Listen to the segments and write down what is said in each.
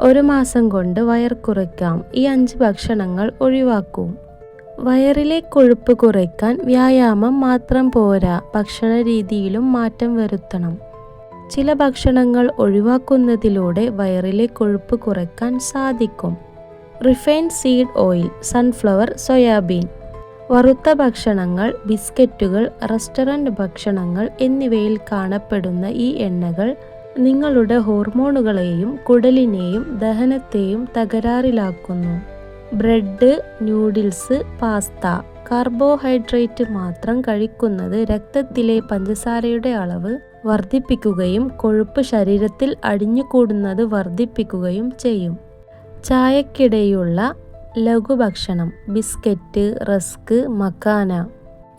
ഒരു മാസം കൊണ്ട് വയർ കുറയ്ക്കാം. ഈ അഞ്ച് ഭക്ഷണങ്ങൾ ഒഴിവാക്കൂ. വയറിലെ കൊഴുപ്പ് കുറയ്ക്കാൻ വ്യായാമം മാത്രം പോരാ. ഭക്ഷണ രീതിയിലും മാറ്റം വരുത്തണം. ചില ഭക്ഷണങ്ങൾ ഒഴിവാക്കുന്നതിലൂടെ വയറിലെ കൊഴുപ്പ് കുറയ്ക്കാൻ സാധിക്കും. Refined seed oil sunflower soybean. വറുത്ത ഭക്ഷണങ്ങൾ ബിസ്ക്കറ്റുകൾ റെസ്റ്റോറന്റ് ഭക്ഷണങ്ങൾ എന്നിവയിൽ കാണപ്പെടുന്ന ഈ എണ്ണകൾ നിങ്ങളുടെ ഹോർമോണുകളെയും കുടലിനെയും ദഹനത്തെയും തകരാറിലാക്കുന്നു. ബ്രെഡ് ന്യൂഡിൽസ് പാസ്ത കാർബോഹൈഡ്രേറ്റ് മാത്രം കഴിക്കുന്നത് രക്തത്തിലെ പഞ്ചസാരയുടെ അളവ് വർദ്ധിപ്പിക്കുകയും കൊഴുപ്പ് ശരീരത്തിൽ അടിഞ്ഞുകൂടുന്നത് വർദ്ധിപ്പിക്കുകയും ചെയ്യും. ചായക്കിടെയുള്ള ലഘുഭക്ഷണം ബിസ്ക്കറ്റ് റസ്ക് മക്കാന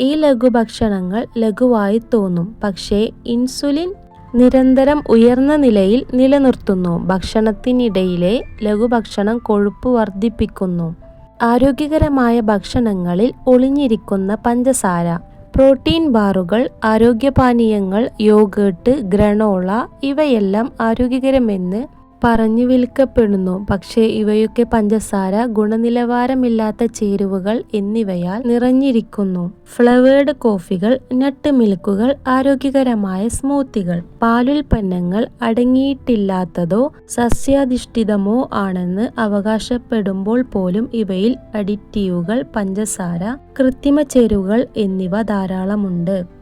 ഈ ലഘുഭക്ഷണങ്ങൾ ലഘുവായി തോന്നും പക്ഷേ ഇൻസുലിൻ നിരന്തരം ഉയർന്ന നിലയിൽ നിലനിർത്തുന്നു. ഭക്ഷണത്തിനിടയിലെ ലഘുഭക്ഷണം കൊഴുപ്പ് വർദ്ധിപ്പിക്കുന്നു. ആരോഗ്യകരമായ ഭക്ഷണങ്ങളിൽ ഒളിഞ്ഞിരിക്കുന്ന പഞ്ചസാര പ്രോട്ടീൻ ബാറുകൾ ആരോഗ്യപാനീയങ്ങൾ യോഗേട്ട് ഗ്രനോള ഇവയെല്ലാം ആരോഗ്യകരമെന്ന് പറഞ്ഞു വിൽക്കപ്പെടുന്നു പക്ഷേ ഇവയൊക്കെ പഞ്ചസാര ഗുണനിലവാരമില്ലാത്ത ചേരുവകൾ എന്നിവയാൽ നിറഞ്ഞിരിക്കുന്നു. ഫ്ലവേർഡ് കോഫികൾ നട്ട് മിൽക്കുകൾ ആരോഗ്യകരമായ സ്മൂത്തികൾ. പാലുൽപ്പന്നങ്ങൾ അടങ്ങിയിട്ടില്ലാത്തതോ സസ്യാധിഷ്ഠിതമോ ആണെന്ന് അവകാശപ്പെടുമ്പോൾ പോലും ഇവയിൽ അഡിറ്റീവുകൾ പഞ്ചസാര കൃത്രിമ ചേരുവകൾ എന്നിവ ധാരാളമുണ്ട്.